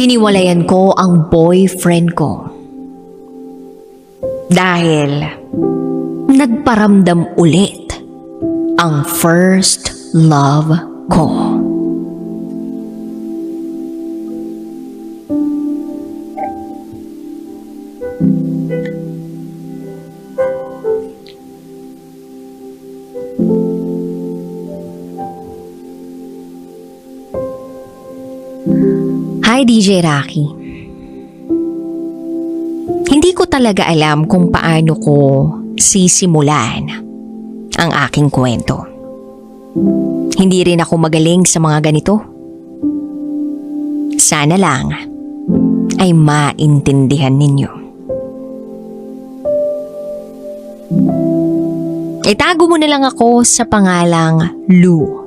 hiniwalayan ko ang boyfriend ko. Dahil nagparamdam ulit ang first love ko. Hi DJ Rocky. Hindi ko talaga alam kung paano ko sisimulan ang aking kwento. Hindi rin ako magaling sa mga ganito. Sana lang ay maintindihan ninyo. Itago mo na lang ako sa pangalang Lou.